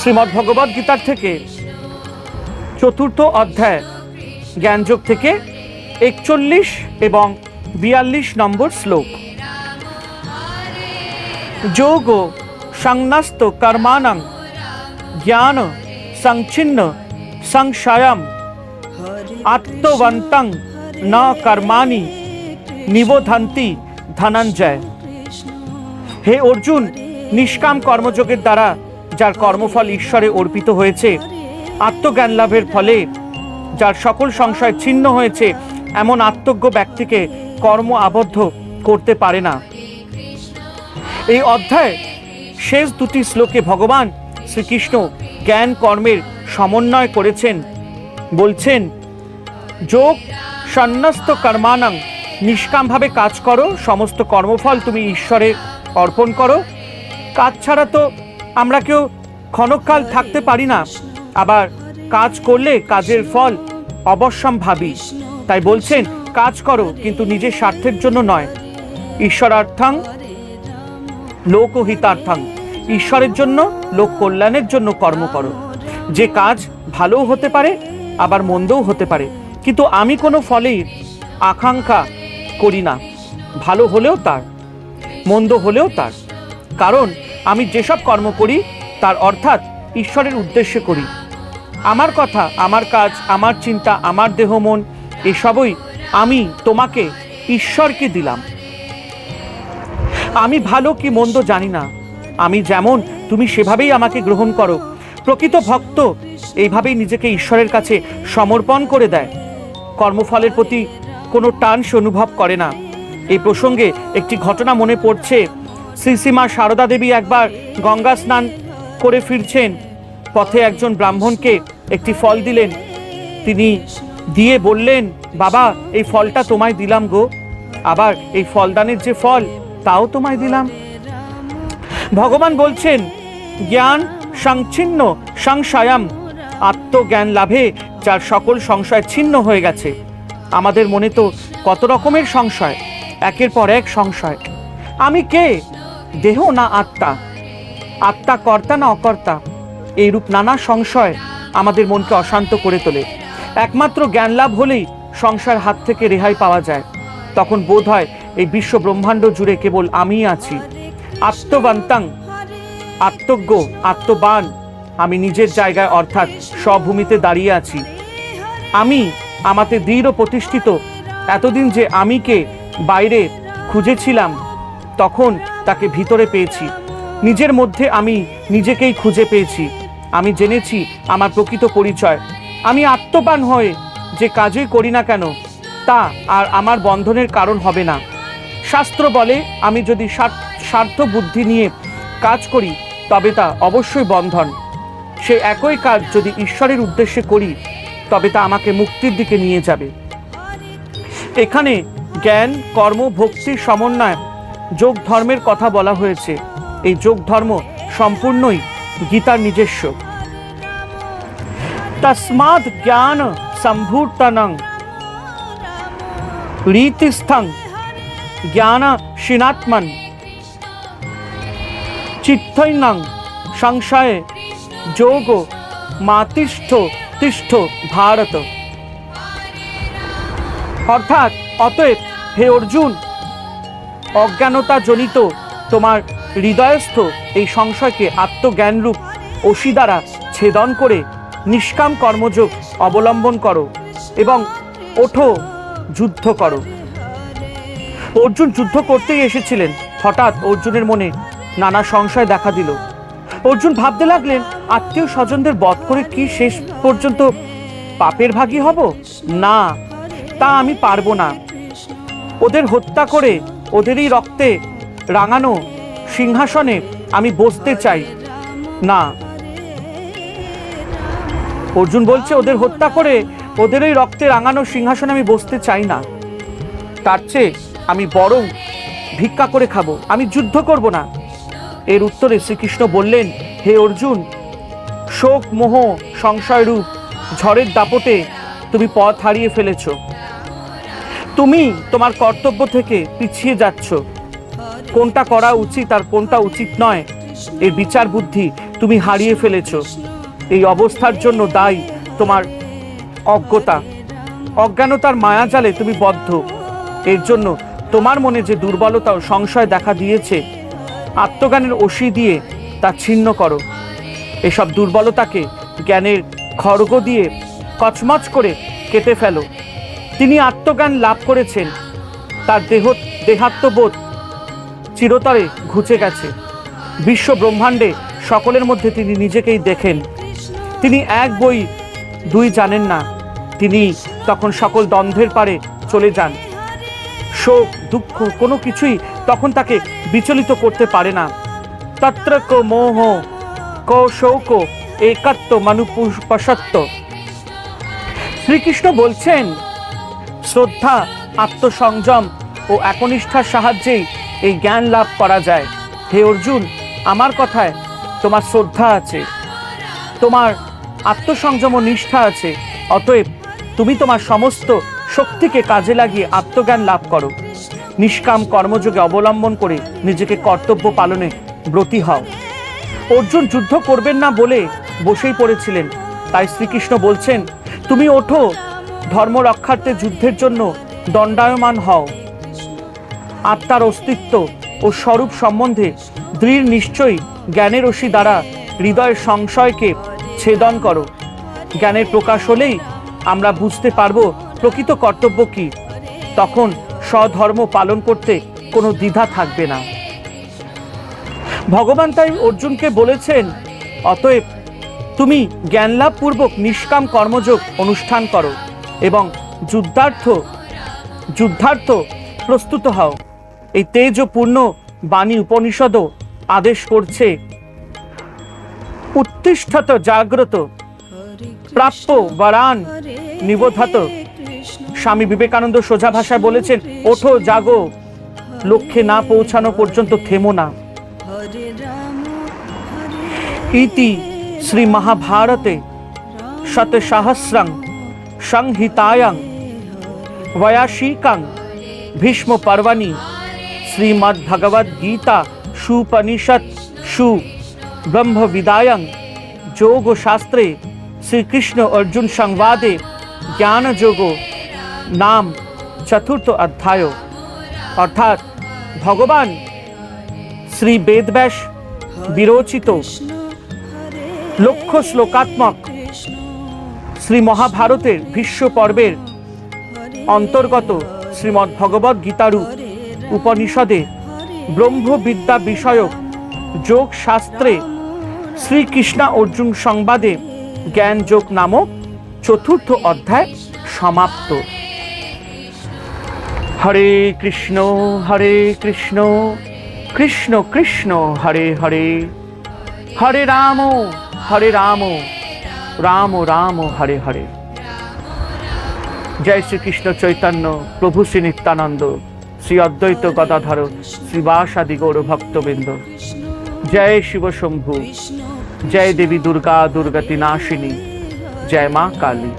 শ্রীমদ্ ভগবদ গীতার থেকে চতুর্থ অধ্যায়, জ্ঞানযোগ থেকে একচল্লিশ এবং বিয়াল্লিশ নম্বর শ্লোক। যোগ সংন্যস্ত কর্মাণং, জ্ঞান সংচ্ছিন্ন সংশয়ম, আত্মবন্তং ন কর্মাণি নিবোধন্তি ধনঞ্জয়। হে অর্জুন, নিষ্কাম কর্মযোগের দ্বারা যার কর্মফল ঈশ্বরে অর্পিত হয়েছে, আত্মজ্ঞান লাভের ফলে, যার সকল সংশয় ছিন্ন হয়েছে, এমন আত্মজ্ঞ ব্যক্তিকে কর্ম আবদ্ধ করতে পারে না। এই অধ্যায় শেষ দুটি শ্লোকে ভগবান শ্রীকৃষ্ণ জ্ঞান কর্মের সমন্বয় করেছেন। বলছেন, যোগ সন্ন্যস্ত কর্মানং নিষ্কামভাবে কাজ করো, সমস্ত কর্মফল তুমি ঈশ্বরে অর্পণ করো। কাজ ছাড়া তো আমরা কেউ ক্ষণকাল থাকতে পারি না। আবার কাজ করলে কাজের ফল অবশ্যম্ভাবী। তাই বলছেন কাজ করো কিন্তু নিজের স্বার্থের জন্য নয়। ঈশ্বরার্থাং লোকহিতার্থাং। ঈশ্বরের জন্য লোক কল্যাণের জন্য কর্ম করো। যে কাজ ভালোও হতে পারে আবার মন্দও হতে পারে। কিন্তু আমি কোনো ফলেই আকাঙ্ক্ষা করি না। ভালো হলেও তার মন্দ হলেও তার। কারণ আমি যেসব কর্ম করি, তার অর্থাৎ ঈশ্বরের উদ্দেশ্যে করি। আমার কথা, আমার কাজ, আমার চিন্তা, আমার দেহ, মন, এসবই আমি তোমাকে ঈশ্বরকে দিলাম। আমি ভালো কি মন্দ জানি না। আমি যেমন তুমি সেভাবেই আমাকে গ্রহণ করো। প্রকৃত ভক্ত এইভাবেই নিজেকে ঈশ্বরের কাছে সমর্পণ করে দেয়। কর্মফলের প্রতি কোনো টান সে অনুভব করে না। এই প্রসঙ্গে একটি ঘটনা মনে পড়ছে। শ্রী শ্রীমা সারদা দেবী একবার গঙ্গা স্নান করে ফিরছেন। পথে একজন ব্রাহ্মণকে একটি ফল দিলেন। তিনি দিয়ে বললেন, বাবা, এই ফলটা তোমায় দিলাম গো। আবার এই ফলদানের যে ফল, তাও তোমায় দিলাম। ভগবান বলছেন, জ্ঞান সংচ্ছিন্ন, সংশয়াম। আত্মজ্ঞান লাভে যার সকল সংশয় ছিন্ন হয়ে গেছে। আমাদের মনে তো কত রকমের সংশয়, একের পর এক সংশয়। আমি কে? দেহ না আত্মা? আত্মা কর্তা না অকর্তা? এইরূপ নানা সংশয় আমাদের মনকে অশান্ত করে তোলে। একমাত্র জ্ঞান লাভ হলেই সংসার হাত থেকে রেহাই পাওয়া যায়। তখন বোধ হয় এই বিশ্ব ব্রহ্মাণ্ড জুড়ে কেবল আমিই আছি। আত্মবান্তাং, আত্মজ্ঞ, আত্মবান। আমি নিজের জায়গায় অর্থাৎ স্বভূমিতে দাঁড়িয়ে আছি। আমি আমাতে দৃঢ় প্রতিষ্ঠিত। এতদিন যে আমিকে বাইরে খুঁজেছিলাম, তখন তাকে ভিতরে পেয়েছি। নিজের মধ্যে আমি নিজেকেই খুঁজে পেয়েছি। আমি জেনেছি আমার প্রকৃত পরিচয়। আমি আত্মবান হয়ে যে কাজই করি না কেন, তা আর আমার বন্ধনের কারণ হবে না। শাস্ত্র বলে, আমি যদি স্বার্থ বুদ্ধি নিয়ে কাজ করি, তবে তা অবশ্যই বন্ধন। সে একই কাজ যদি ঈশ্বরের উদ্দেশ্যে করি, তবে তা আমাকে মুক্তির দিকে নিয়ে যাবে। এখানে জ্ঞান, কর্ম ভক্তির সমন্বয় যোগ ধর্মের কথা বলা হয়েছে। এই যোগ ধর্ম সম্পূর্ণই গীতার নিজস্ব। তস্মাদ জ্ঞান সম্ভূতনং রীতিস্থং জ্ঞান শিনাত্মন চিত্তৈনং সংশয়ে যোগ মাতিষ্ঠ তিষ্ঠ ভারত। অর্থাৎ, অতএব, হে অর্জুন অজ্ঞানতা জনিত তোমার হৃদয়স্থ এই সংশয়কে আত্মজ্ঞানরূপ অসি দ্বারা ছেদন করে নিষ্কাম কর্মযোগ অবলম্বন করো এবং ওঠো, যুদ্ধ করো। অর্জুন যুদ্ধ করতেই এসেছিলেন। হঠাৎ অর্জুনের মনে নানা সংশয় দেখা দিল। অর্জুন ভাবতে লাগলেন, আত্মীয় স্বজনদের বধ করে কি শেষ পর্যন্ত পাপের ভাগী হব? না, তা আমি পারব না। ওদের হত্যা করে ওদেরই রক্তে রাঙানো সিংহাসনে আমি বসতে চাই। না। অর্জুন বলছে, ওদের হত্যা করে ওদের ওই রক্তে রাঙানো সিংহাসনে আমি বসতে চাই না। তার চেয়ে আমি বরং ভিক্ষা করে খাব। আমি যুদ্ধ করব না। এর উত্তরে শ্রীকৃষ্ণ বললেন, হে অর্জুন, শোক, মোহ, সংশয়রূপ, ঝড়ের দাপটে তুমি পথ হারিয়ে ফেলেছ। তুমি তোমার কর্তব্য থেকে পিছিয়ে যাচ্ছ। কোনটা করা উচিত আর কোনটা উচিত নয় এই বিচার বুদ্ধি তুমি হারিয়ে ফেলেছ। এই অবস্থার জন্য দায়ী তোমার অজ্ঞতা। অজ্ঞানতার মায়াজালে তুমি বদ্ধ। এর জন্য তোমার মনে যে দুর্বলতা ও সংশয় দেখা দিয়েছে, আত্মজ্ঞানের অসি দিয়ে তা ছিন্ন করো। এসব দুর্বলতাকে জ্ঞানের খড়গ দিয়ে কচমচ করে কেটে ফেলো। তিনি আত্মজ্ঞান লাভ করেছেন। তার দেহ, দেহাত্মবোধ চিরতরে ঘুচে গেছে। বিশ্ব ব্রহ্মাণ্ডে সকলের মধ্যে তিনি নিজেকেই দেখেন। তিনি এক বই দুই জানেন না। তিনি তখন সকল দ্বন্দ্বের পারে চলে যান। শোক, দুঃখ কোনো কিছুই তখন তাকে বিচলিত করতে পারে না। তত্র কো মোহ, কো শোক একাত্ম মানুপসত্ব শ্রীকৃষ্ণ বলছেন শ্রদ্ধা, আত্মসংযম ও একনিষ্ঠার সাহায্যেই এই জ্ঞান লাভ করা যায়। হে অর্জুন, আমার কথায় তোমার শ্রদ্ধা আছে। তোমার আত্মসংযম ও নিষ্ঠা আছে। অতএব তুমি তোমার সমস্ত শক্তিকে কাজে লাগিয়ে আত্মজ্ঞান লাভ করো। নিষ্কাম কর্মযোগে অবলম্বন করে নিজেকে কর্তব্য পালনে ব্রতী হও। অর্জুন যুদ্ধ করবেন না বলে বসেই পড়েছিলেন। তাই শ্রীকৃষ্ণ বলছেন, তুমি ওঠো ধর্ম রক্ষার্থে যুদ্ধের জন্য দণ্ডায়মান হও। আত্মার অস্তিত্ব ও স্বরূপ সম্বন্ধে দৃঢ় নিশ্চয়ই জ্ঞানের রশি দ্বারা হৃদয়ের সংশয়কে ছেদন করো। জ্ঞানের প্রকাশ হলেই আমরা বুঝতে পারব প্রকৃত কর্তব্য কি। তখন স্বধর্ম পালন করতে কোনো দ্বিধা থাকবে না। ভগবান তাই অর্জুনকে বলেছেন, অতএব তুমি জ্ঞানলাভপূর্বক নিষ্কাম কর্মযোগ অনুষ্ঠান করো। যুদ্ধার্থ যুদ্ধার্থ প্রস্তুত হও। এই তেজ ও পূর্ণ বাণী উপনিষদও আদেশ করছে। উত্তিষ্ঠত, জাগ্রত, প্রাপ্য বরান নিবোধাত। স্বামী বিবেকানন্দ সোজা ভাষায় বলেছেন, ওঠো, জাগো। লক্ষ্যে না পৌঁছানো পর্যন্ত থেমো না। ইতি শ্রী মহাভারতে শতসহস্রং সংহিতায়াং वयाशीकं भीष्मपर्वणि श्रीमद्भगवद्गीता सुपनिषत् सु ब्रह्मविदायं যোগশাস্ত্রে শ্রীকৃষ্ণ অর্জুন সংবাদে জ্ঞানযোগ নাম চতুর্থ অধ্যায় অর্থাৎ ভগবান শ্রী বেদব্যাস বিরচিত লক্ষ শ্লোকাত্মক শ্রী মহাভারতের ভীষ্ম পর্বের অন্তর্গত শ্রীমদ্ ভগবদ গীতারু উপনিষদে ব্রহ্মবিদ্যা বিষয়ক যোগ শাস্ত্রে শ্রীকৃষ্ণা অর্জুন সংবাদে জ্ঞান যোগ নামক চতুর্থ অধ্যায় সমাপ্ত। হরে কৃষ্ণ হরে কৃষ্ণ কৃষ্ণ কৃষ্ণ, হরে হরে। হরে রাম হরে রাম। রাম ও রাম ও হরে হরে। জয় শ্রীকৃষ্ণ চৈতন্য, প্রভু শ্রী নিত্যানন্দ, শ্রী অদ্বৈত গদাধর শ্রীবাসাদি গৌর ভক্তবৃন্দ। জয় শিব শম্ভু, জয় দেবী দুর্গা দুর্গতি নাশিনী জয় মা কালী।